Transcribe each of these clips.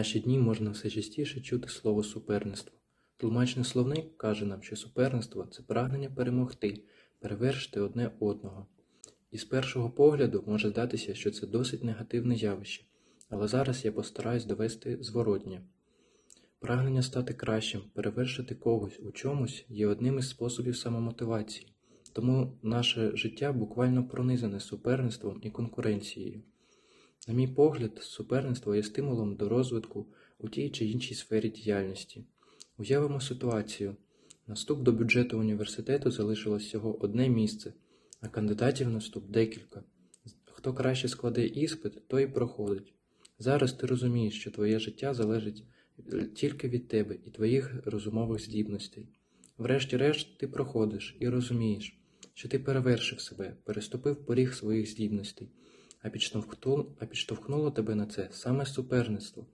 наші дні можна все частіше чути слово суперництво. Тлумачний словник каже нам, що суперництво це прагнення перемогти, перевершити одне одного. І з першого погляду може здатися, що це досить негативне явище, але зараз я постараюсь довести зворотнє. Прагнення стати кращим, перевершити когось у чомусь є одним із способів самомотивації, тому наше життя буквально пронизане суперництвом і конкуренцією. На мій погляд, суперництво є стимулом до розвитку у тій чи іншій сфері діяльності. Уявимо ситуацію. На вступ до бюджету університету залишилось всього одне місце, а кандидатів на вступ декілька. Хто краще складе іспит, той і проходить. Зараз ти розумієш, що твоє життя залежить тільки від тебе і твоїх розумових здібностей. Врешті-решт, ти проходиш і розумієш, що ти перевершив себе, переступив поріг своїх здібностей, а підштовхнуло, тебе на це саме суперництво.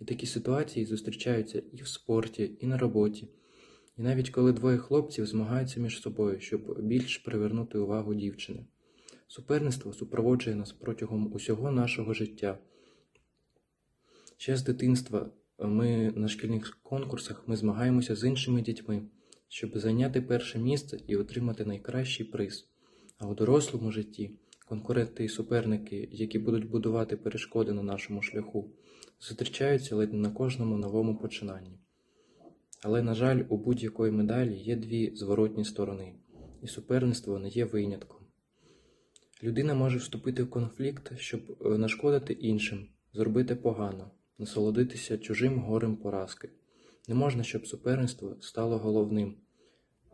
І такі ситуації зустрічаються і в спорті, і на роботі. І навіть коли двоє хлопців змагаються між собою, щоб більш привернути увагу дівчини. Суперництво супроводжує нас протягом усього нашого життя. Ще з дитинства ми на шкільних конкурсах ми змагаємося з іншими дітьми, щоб зайняти перше місце і отримати найкращий приз. А у дорослому житті конкуренти і суперники, які будуть будувати перешкоди на нашому шляху, зустрічаються ледь не на кожному новому починанні. Але, на жаль, у будь-якої медалі є дві зворотні сторони, і суперництво не є винятком. Людина може вступити в конфлікт, щоб е, нашкодити іншим, зробити погано, насолодитися чужим горем поразки. Не можна, щоб суперництво стало головним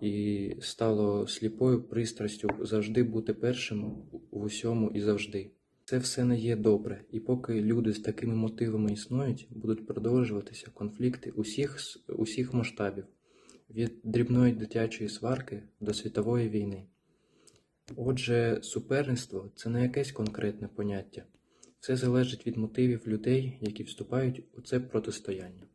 і стало сліпою пристрастю завжди бути першим в усьому і завжди. Це все не є добре, і поки люди з такими мотивами існують, будуть продовжуватися конфлікти усіх, усіх масштабів від дрібної дитячої сварки до світової війни. Отже, суперництво це не якесь конкретне поняття. Все залежить від мотивів людей, які вступають у це протистояння.